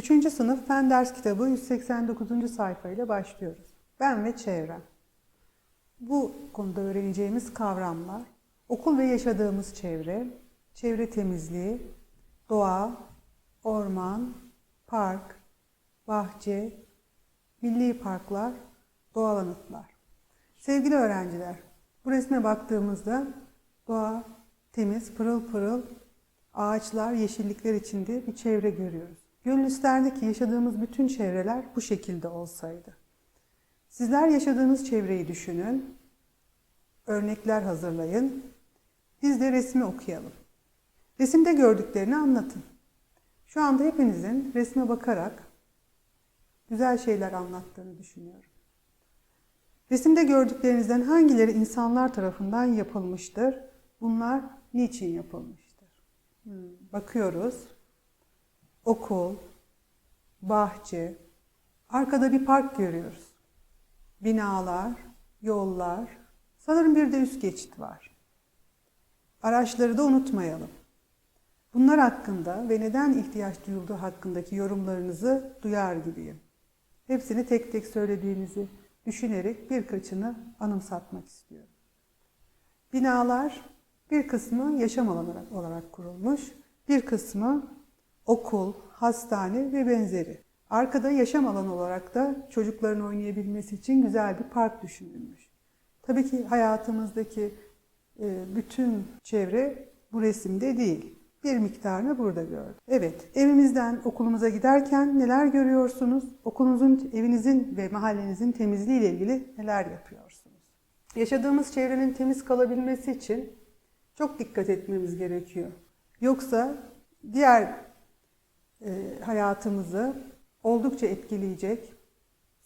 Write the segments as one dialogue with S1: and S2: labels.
S1: Üçüncü sınıf Fen Ders Kitabı 189. sayfayla başlıyoruz. Ben ve çevrem. Bu konuda öğreneceğimiz kavramlar, okul ve yaşadığımız çevre, çevre temizliği, doğa, orman, park, bahçe, milli parklar, doğal anıtlar. Sevgili öğrenciler, bu resme baktığımızda doğa temiz, pırıl pırıl, ağaçlar, yeşillikler içinde bir çevre görüyoruz. Gönül isterdi ki yaşadığımız bütün çevreler bu şekilde olsaydı. Sizler yaşadığınız çevreyi düşünün, örnekler hazırlayın, biz de resmi okuyalım. Resimde gördüklerini anlatın. Şu anda hepinizin resme bakarak güzel şeyler anlattığını düşünüyorum. Resimde gördüklerinizden hangileri insanlar tarafından yapılmıştır? Bunlar niçin yapılmıştır? Hmm, Bakıyoruz. Okul, bahçe, arkada bir park görüyoruz. Binalar, yollar, sanırım bir de üst geçit var. Araçları da unutmayalım. Bunlar hakkında ve neden ihtiyaç duyulduğu hakkındaki yorumlarınızı duyar gibiyim. Hepsini tek tek söylediğinizi düşünerek birkaçını anımsatmak istiyorum. Binalar bir kısmı yaşam alanı olarak kurulmuş, bir kısmı okul, hastane ve benzeri. Arkada yaşam alanı olarak da çocukların oynayabilmesi için güzel bir park düşünülmüş. Tabii ki hayatımızdaki e, bütün çevre bu resimde değil. Bir miktarını burada gördüm. Evet, evimizden okulumuza giderken neler görüyorsunuz? Okulunuzun, evinizin ve mahallenizin temizliği ile ilgili neler yapıyorsunuz? Yaşadığımız çevrenin temiz kalabilmesi için çok dikkat etmemiz gerekiyor. Yoksa diğer hayatımızı oldukça etkileyecek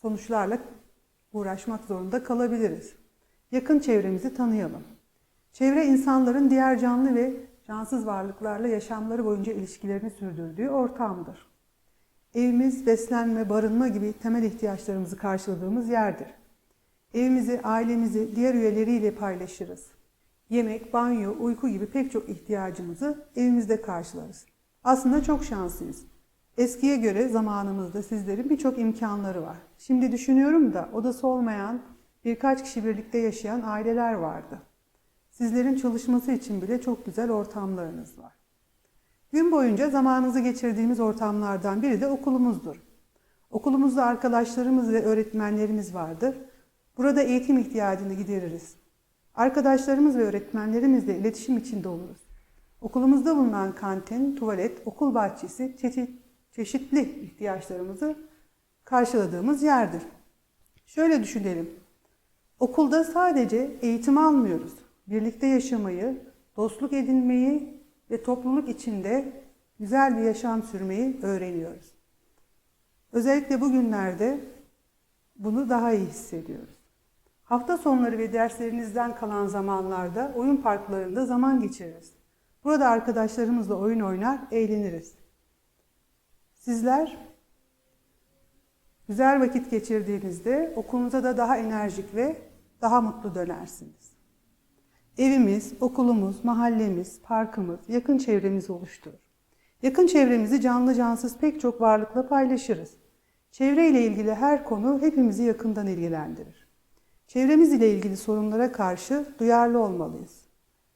S1: sonuçlarla uğraşmak zorunda kalabiliriz. Yakın çevremizi tanıyalım. Çevre insanların diğer canlı ve cansız varlıklarla yaşamları boyunca ilişkilerini sürdürdüğü ortamdır. Evimiz beslenme, barınma gibi temel ihtiyaçlarımızı karşıladığımız yerdir. Evimizi, ailemizi diğer üyeleriyle paylaşırız. Yemek, banyo, uyku gibi pek çok ihtiyacımızı evimizde karşılarız. Aslında çok şanslıyız. Eskiye göre zamanımızda sizlerin birçok imkanları var. Şimdi düşünüyorum da odası olmayan birkaç kişi birlikte yaşayan aileler vardı. Sizlerin çalışması için bile çok güzel ortamlarınız var. Gün boyunca zamanınızı geçirdiğimiz ortamlardan biri de okulumuzdur. Okulumuzda arkadaşlarımız ve öğretmenlerimiz vardır. Burada eğitim ihtiyacını gideririz. Arkadaşlarımız ve öğretmenlerimizle iletişim içinde oluruz. Okulumuzda bulunan kantin, tuvalet, okul bahçesi çeşit, çeşitli ihtiyaçlarımızı karşıladığımız yerdir. Şöyle düşünelim. Okulda sadece eğitim almıyoruz. Birlikte yaşamayı, dostluk edinmeyi ve topluluk içinde güzel bir yaşam sürmeyi öğreniyoruz. Özellikle bugünlerde bunu daha iyi hissediyoruz. Hafta sonları ve derslerinizden kalan zamanlarda oyun parklarında zaman geçiririz. Burada arkadaşlarımızla oyun oynar, eğleniriz. Sizler güzel vakit geçirdiğinizde okulunuza da daha enerjik ve daha mutlu dönersiniz. Evimiz, okulumuz, mahallemiz, parkımız, yakın çevremizi oluşturur. Yakın çevremizi canlı cansız pek çok varlıkla paylaşırız. Çevre ile ilgili her konu hepimizi yakından ilgilendirir. Çevremiz ile ilgili sorunlara karşı duyarlı olmalıyız.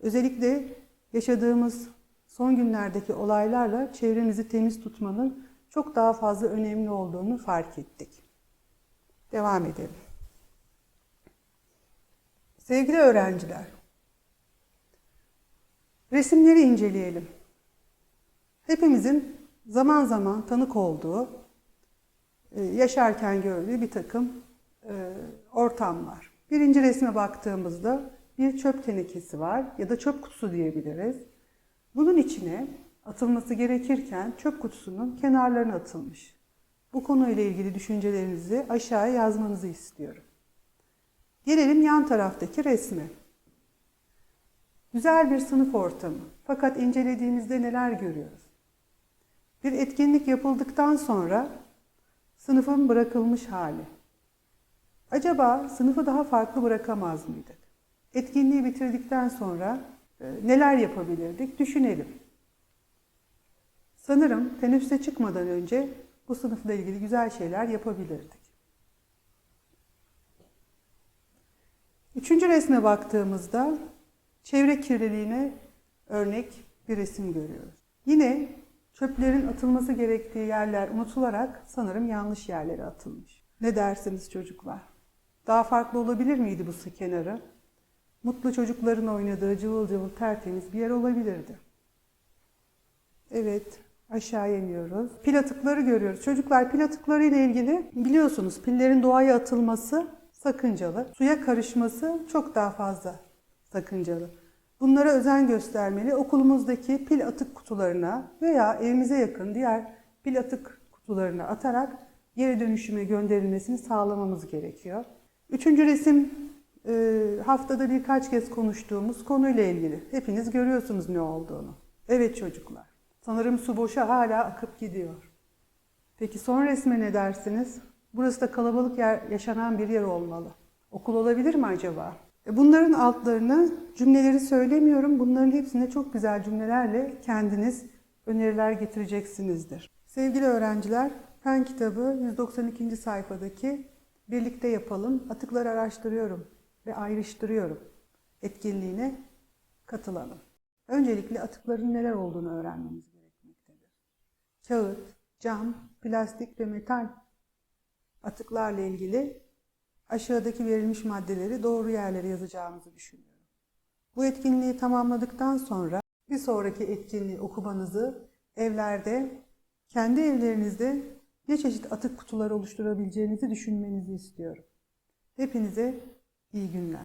S1: Özellikle yaşadığımız son günlerdeki olaylarla çevremizi temiz tutmanın çok daha fazla önemli olduğunu fark ettik. Devam edelim. Sevgili öğrenciler, resimleri inceleyelim. Hepimizin zaman zaman tanık olduğu, e, yaşarken gördüğü bir takım e, ortam var. Birinci resme baktığımızda bir çöp tenekesi var ya da çöp kutusu diyebiliriz. Bunun içine atılması gerekirken çöp kutusunun kenarlarına atılmış. Bu konuyla ilgili düşüncelerinizi aşağıya yazmanızı istiyorum. Gelelim yan taraftaki resme. Güzel bir sınıf ortamı. Fakat incelediğimizde neler görüyoruz? Bir etkinlik yapıldıktan sonra sınıfın bırakılmış hali. Acaba sınıfı daha farklı bırakamaz mıydık? Etkinliği bitirdikten sonra e, neler yapabilirdik? Düşünelim. Sanırım teneffüse çıkmadan önce bu sınıfla ilgili güzel şeyler yapabilirdik. Üçüncü resme baktığımızda çevre kirliliğine örnek bir resim görüyoruz. Yine çöplerin atılması gerektiği yerler unutularak sanırım yanlış yerlere atılmış. Ne dersiniz çocuklar? Daha farklı olabilir miydi bu su kenarı? Mutlu çocukların oynadığı cıvıl cıvıl tertemiz bir yer olabilirdi. Evet, aşağı iniyoruz. Pil atıkları görüyoruz. Çocuklar pil atıkları ile ilgili biliyorsunuz pillerin doğaya atılması sakıncalı. Suya karışması çok daha fazla sakıncalı. Bunlara özen göstermeli. Okulumuzdaki pil atık kutularına veya evimize yakın diğer pil atık kutularına atarak geri dönüşüme gönderilmesini sağlamamız gerekiyor. Üçüncü resim e, haftada birkaç kez konuştuğumuz konuyla ilgili. Hepiniz görüyorsunuz ne olduğunu. Evet çocuklar. Sanırım su boşa hala akıp gidiyor. Peki son resme ne dersiniz? Burası da kalabalık yer, yaşanan bir yer olmalı. Okul olabilir mi acaba? E, Bunların altlarına cümleleri söylemiyorum. Bunların hepsine çok güzel cümlelerle kendiniz öneriler getireceksinizdir. Sevgili öğrenciler, Fen kitabı 192. sayfadaki Birlikte Yapalım, Atıkları Araştırıyorum ve Ayrıştırıyorum etkinliğine katılalım. Öncelikle atıkların neler olduğunu öğrenmemiz gerekmektedir. Kağıt, cam, plastik ve metal atıklarla ilgili aşağıdaki verilmiş maddeleri doğru yerlere yazacağımızı düşünüyorum. Bu etkinliği tamamladıktan sonra bir sonraki etkinliği okumanızı evlerde, kendi evlerinizde ne çeşit atık kutuları oluşturabileceğinizi düşünmenizi istiyorum. Hepinize iyi günler.